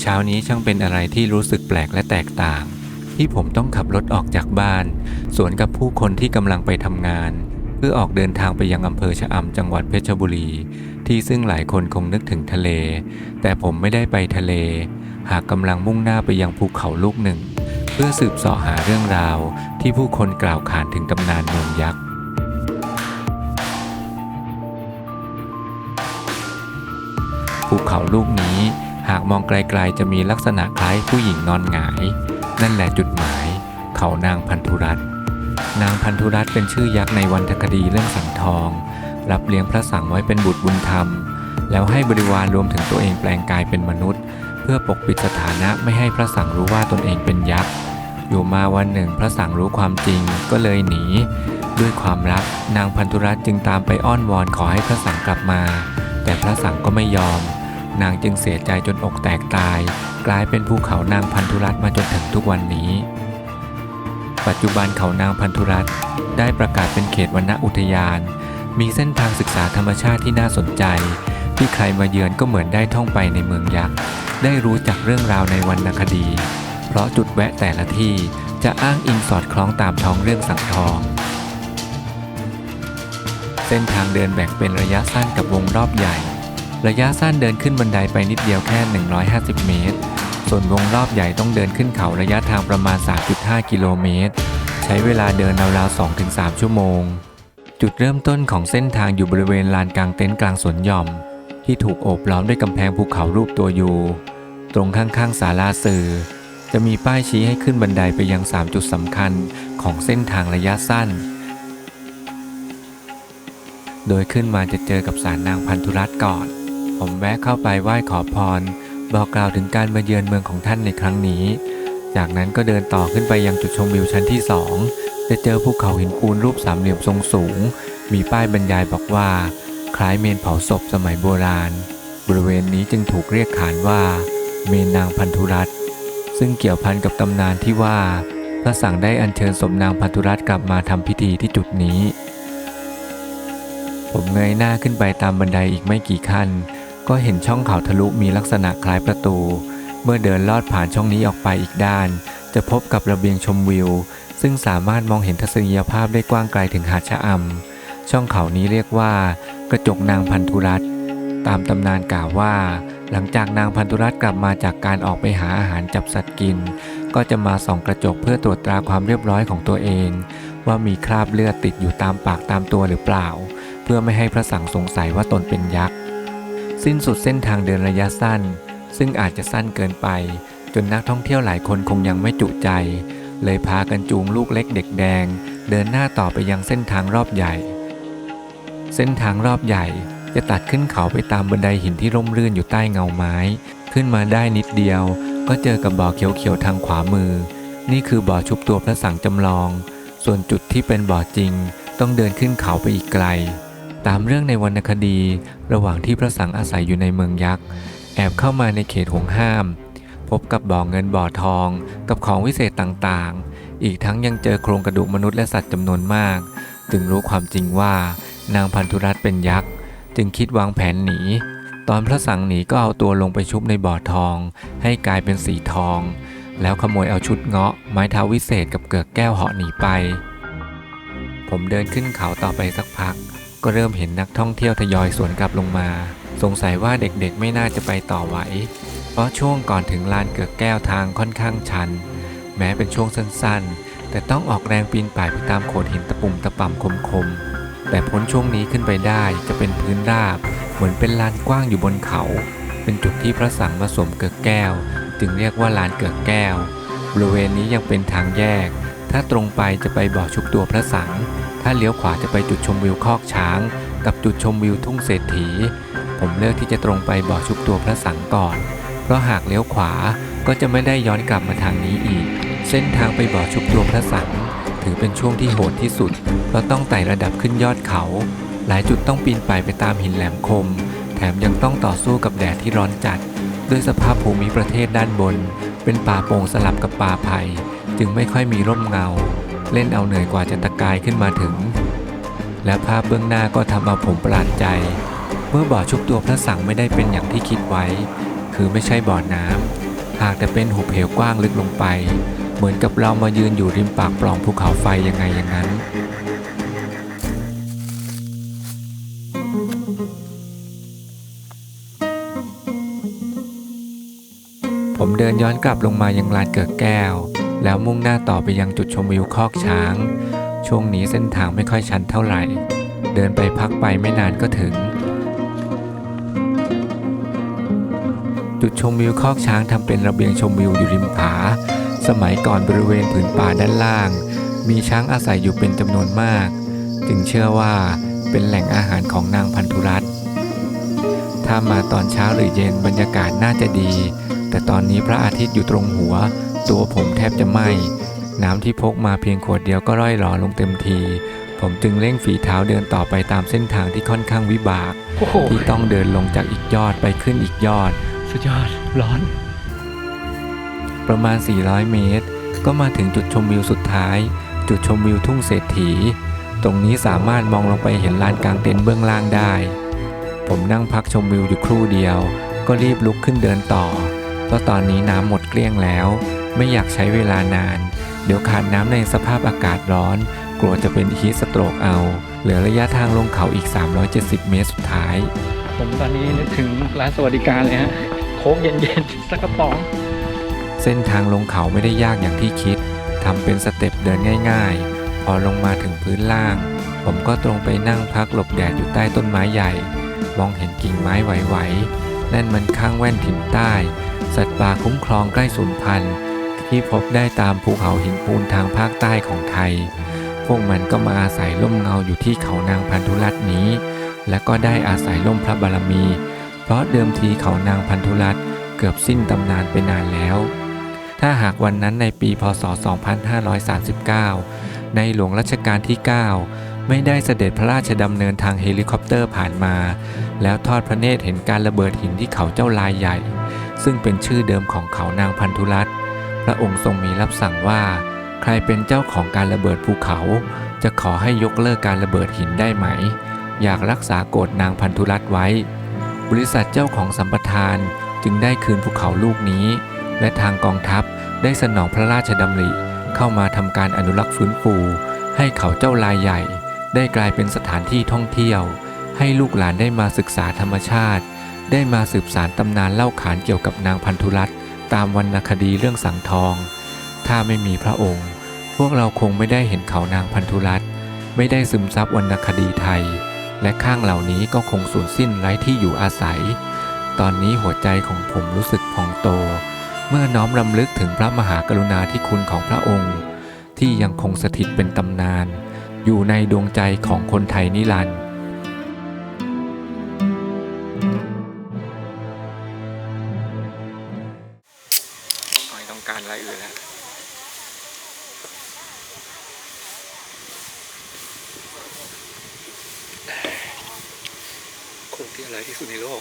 เช้านี้ช่างเป็นอะไรที่รู้สึกแปลกและแตกต่าง ที่ผมต้องขับรถออกจากบ้าน สวนกับผู้คนที่กำลังไปทำงาน เพื่อออกเดินทางไปยังอำเภอชะอำจังหวัดเพชรบุรี ที่ซึ่งหลายคนคงนึกถึงทะเล แต่ผมไม่ได้ไปทะเล หากกำลังมุ่งหน้าไปยังภูเขาลูกหนึ่ง เพื่อสืบสาะหาเรื่องราว ที่ผู้คนกล่าวขานถึงตำนานเมืองยักษ์ภูเขาลูกนี้ หากมองไกลๆจะมีลักษณะคล้ายผู้หญิงนอนหงาย นั่นแหละจุดหมาย เขานางพันธุรัตน์นางพันธุรัตน์เป็นชื่อยักษ์ในวรรณคดีเรื่องสังทอง รับเลี้ยงพระสังไว้เป็นบุตรบุญธรรม แล้วให้บริวารรวมถึงตัวเองแปลงกายเป็นมนุษย์ เพื่อปกปิดสถานะไม่ให้พระสังรู้ว่าตนเองเป็นยักษ์อยู่มาวันหนึ่งพระสังรู้ความจริงก็เลยหนี ด้วยความรักนางพันธุรัตน์จึงตามไปอ้อนวอนขอให้พระสังกลับมา แต่พระสังก็ไม่ยอม นางจึงเสียใจจนอกแตกตาย กลายเป็นภูเขานางพันธุรัตมาจนถึงทุกวันนี้ ปัจจุบันเขานางพันธุรัตได้ประกาศเป็นเขตวรรณอุทยาน มีเส้นทางศึกษาธรรมชาติที่น่าสนใจ ที่ใครมาเยือนก็เหมือนได้ท่องไปในเมืองยักษ์ได้รู้จักเรื่องราวในวรรณคดี เพราะจุดแวะแต่ละที่จะอ้างอิงสอดคล้องตามท้องเรื่องสังทอง เส้นทางเดินแบ่งเป็นระยะสั้นกับวงรอบใหญ่ ระยะสั้นเดินขึ้นบันไดไปนิดเดียวแค่ 150 เมตร ส่วนวงรอบใหญ่ต้องเดินขึ้นเขาระยะทางประมาณ 3.5 กิโลเมตร ใช้เวลาเดินราวๆ2-3 ชั่วโมง จุดเริ่มต้นของเส้นทางอยู่บริเวณลานกลางเต็นท์กลางสวนหย่อม ที่ถูกโอบล้อมด้วยกำแพงภูเขารูปตัวยูตรงข้างๆศาลาสื่อ จะมีป้ายชี้ให้ขึ้นบันไดไปยัง 3 จุดสำคัญของเส้นทางระยะสั้น โดยขึ้นมาจะเจอกับศาลนางพันธุรัตน์ก่อน ผมแวะเข้าไปไหว้ขอพร บอกกล่าวถึงการมาเยือนเมืองของท่านในครั้งนี้ จากนั้นก็เดินต่อขึ้นไปยังจุดชมวิวชั้นที่สองจะเจอภูเขาหินปูนรูปสามเหลี่ยมทรงสูง มีป้ายบรรยายบอกว่า คล้ายเมนเผาศพสมัยโบราณ บริเวณนี้จึงถูกเรียกขานว่า เมนนางพันธุรัตซึ่งเกี่ยวพันกับตำนานที่ว่าพระสังได้อัญเชิญศพนางพันธุรัตกลับมาทำพิธีที่จุดนี้ ผมเงยหน้าขึ้นไปตามบันไดอีกไม่กี่ขั้น ก็เห็นช่องเขาทะลุมีลักษณะคล้ายประตู เมื่อเดินลอดผ่านช่องนี้ออกไปอีกด้าน จะพบกับระเบียงชมวิว ซึ่งสามารถมองเห็นทัศนียภาพได้กว้างไกลถึงหาดชะอำช่องเขานี้เรียกว่า กระจกนางพันธุรัตตามตำนานกล่าวว่า หลังจากนางพันธุรัตกลับมาจากการออกไปหาอาหารจับสัตว์กิน ก็จะมาส่องกระจกเพื่อตรวจตราความเรียบร้อยของตัวเอง ว่ามีคราบเลือดติดอยู่ตามปากตามตัวหรือเปล่า เพื่อไม่ให้พระสังสงสัยว่าตนเป็นยักษ์ สิ้นสุดเส้นทางเดินระยะสั้น ซึ่งอาจจะสั้นเกินไป จนนักท่องเที่ยวหลายคนคงยังไม่จุใจ เลยพากันจูงลูกเล็กเด็กแดง เดินหน้าต่อไปยังเส้นทางรอบใหญ่ เส้นทางรอบใหญ่จะตัดขึ้นเขาไปตามบันไดหินที่ร่มรื่นอยู่ใต้เงาไม้ ขึ้นมาได้นิดเดียว ก็เจอกับบ่อเขียวๆทางขวามือ นี่คือบ่อชุบตัวพระสังจำลอง ส่วนจุดที่เป็นบ่อจริง ต้องเดินขึ้นเขาไปอีกไกล ตามเรื่องในวรรณคดี ระหว่างที่พระสังอาศัยอยู่ในเมืองยักษ์ แอบเข้ามาในเขตห่วงห้าม พบกับบ่อเงินบ่อทอง กับของวิเศษต่างๆ อีกทั้งยังเจอโครงกระดูกมนุษย์และสัตว์จำนวนมาก จึงรู้ความจริงว่านางพันธุรัตน์เป็นยักษ์ จึงคิดวางแผนหนี ตอนพระสังหนีก็เอาตัวลงไปชุบในบ่อทอง ให้กลายเป็นสีทอง แล้วขโมยเอาชุดเงาะ ไม้เท้าวิเศษกับเกือกแก้วเหาะหนีไป ผมเดินขึ้นเขาต่อไปสักพัก ก็เริ่มเห็นนักท่องเที่ยวทยอยสวนกลับลงมา สงสัยว่าเด็กๆไม่น่าจะไปต่อไหว เพราะช่วงก่อนถึงลานเกือกแก้วทางค่อนข้างชัน แม้เป็นช่วงสั้นๆ แต่ต้องออกแรงปีนป่ายไปตามโขดหินตะปุ่มตะป่ำคมๆ แต่พ้นช่วงนี้ขึ้นไปได้จะเป็นพื้นราบ เหมือนเป็นลานกว้างอยู่บนเขา เป็นจุดที่พระสังมาสวมเกือกแก้ว จึงเรียกว่าลานเกือกแก้ว บริเวณนี้ยังเป็นทางแยก ถ้าตรงไปจะไปบ่อชุบตัวพระสัง ถ้าเลี้ยวขวาจะไปจุดชมวิวคอกช้าง กับจุดชมวิวทุ่งเศรษฐี ผมเลือกที่จะตรงไปบ่อชุบตัวพระสังก่อน เพราะหากเลี้ยวขวาก็จะไม่ได้ย้อนกลับมาทางนี้อีก เส้นทางไปบ่อชุบตัวพระสังถือเป็นช่วงที่โหดที่สุด เพราะต้องไต่ระดับขึ้นยอดเขา หลายจุดต้องปีนป่ายไปตามหินแหลมคม แถมยังต้องต่อสู้กับแดดที่ร้อนจัด ด้วยสภาพภูมิประเทศด้านบน เป็นป่าโป่งสลับกับป่าไผ่จึงไม่ค่อยมีร่มเงา เล่นเอาเหนื่อยกว่าจะตะกายขึ้นมาถึง และภาพเบื้องหน้าก็ทำเอาผมประหลาดใจ เมื่อบ่อชุบตัวพระสังไม่ได้เป็นอย่างที่คิดไว้ คือไม่ใช่บ่อน้ำหากแต่เป็นหุบเหวกว้างลึกลงไป เหมือนกับเรามายืนอยู่ริมปากปล่องภูเขาไฟยังไงอย่างนั้นผมเดินย้อนกลับลงมายังลานเกิดแก้ว แล้วมุ่งหน้าต่อไปยังจุดชมวิวคอกช้าง ช่วงนี้เส้นทางไม่ค่อยชันเท่าไหร่ เดินไปพักไปไม่นานก็ถึง จุดชมวิวคอกช้างทำเป็นระเบียงชมวิวอยู่ริมผา สมัยก่อนบริเวณผืนป่าด้านล่าง มีช้างอาศัยอยู่เป็นจำนวนมาก จึงเชื่อว่าเป็นแหล่งอาหารของนางพันธุรัตน์ถ้ามาตอนเช้าหรือเย็นบรรยากาศน่าจะดี แต่ตอนนี้พระอาทิตย์อยู่ตรงหัว ตัวผมแทบจะไหม้น้ำที่พกมาเพียงขวดเดียวก็ร่อยหลอลงเต็มที ผมจึงเร่งฝีเท้าเดินต่อไปตามเส้นทางที่ค่อนข้างวิบากโอ้โหที่ต้องเดินลงจากอีกยอดไปขึ้นอีกยอด สุดยอด ร้อน ประมาณ 400 เมตร ก็มาถึงจุดชมวิวสุดท้าย จุดชมวิวทุ่งเศรษฐี ตรงนี้สามารถมองลงไปเห็นลานกลางเต็นท์เบื้องล่างได้ ผมนั่งพักชมวิวอยู่ครู่เดียว ก็รีบลุกขึ้นเดินต่อ เพราะตอนนี้น้ำหมดเกลี้ยงแล้ว ไม่อยากใช้เวลานาน เดี๋ยวขาดน้ำในสภาพอากาศร้อน กลัวจะเป็นฮีทสโตรกเอา เหลือระยะทางลงเขาอีก 370 เมตรสุดท้าย ผมตอนนี้นึกถึงร้านสวัสดิการเลยฮะ โค้กเย็นๆสักกระป๋อง เส้นทางลงเขาไม่ได้ยากอย่างที่คิดทำเป็นสเต็ปเดินง่ายๆ พอลงมาถึงพื้นล่าง ผมก็ตรงไปนั่งพักหลบแดดอยู่ใต้ต้นไม้ใหญ่ มองเห็นกิ่งไม้ไหวๆนั่นมันข้างแว่นถิ่นใต้ สัตว์ป่าคุ้มครองใกล้สูญพันธุ์ ที่พบได้ตามภูเขาหินปูนทางภาคใต้ของไทย พวกมันก็มาอาศัยร่มเงาอยู่ที่เขานางพันธุรัตน์นี้ และก็ได้อาศัยร่มพระบารมี เพราะเดิมทีเขานางพันธุรัตน์เกือบสิ้นตำนานไปนานแล้ว ถ้าหากวันนั้นในปีพศ 2539 ในหลวงรัชกาลที่ 9 ไม่ได้เสด็จพระราชดำเนินทางเฮลิคอปเตอร์ผ่านมา แล้วทอดพระเนตรเห็นการระเบิดหินที่เขาเจ้าลายใหญ่ ซึ่งเป็นชื่อเดิมของเขานางพันธุรัตน์ พระองค์ทรงมีรับสั่งว่า ใครเป็นเจ้าของการระเบิดภูเขา จะขอให้ยกเลิกการระเบิดหินได้ไหม อยากรักษาโกฎนางพันธุรัตไว้ บริษัทเจ้าของสัมปทานจึงได้คืนภูเขาลูกนี้ และทางกองทัพได้สนองพระราชดำริ เข้ามาทำการอนุรักษ์ฟื้นฟู ให้เขาเจ้าลายใหญ่ ได้กลายเป็นสถานที่ท่องเที่ยว ให้ลูกหลานได้มาศึกษาธรรมชาติ ได้มาสืบสารตำนานเล่าขานเกี่ยวกับนางพันธุรัตน์ ตามวรรณคดีเรื่องสังทอง ถ้าไม่มีพระองค์ พวกเราคงไม่ได้เห็นเขานางพันธุรัตน์ไม่ได้ซึมซับวรรณคดีไทย และข้างเหล่านี้ก็คงสูญสิ้นไร้ที่อยู่อาศัย ตอนนี้หัวใจของผมรู้สึกพองโต เมื่อน้อมรำลึกถึงพระมหากรุณาธิคุณของพระองค์ ที่ยังคงสถิตเป็นตำนาน อยู่ในดวงใจของคนไทยนิรันดร์ ที่อร่อยที่สุดในโลก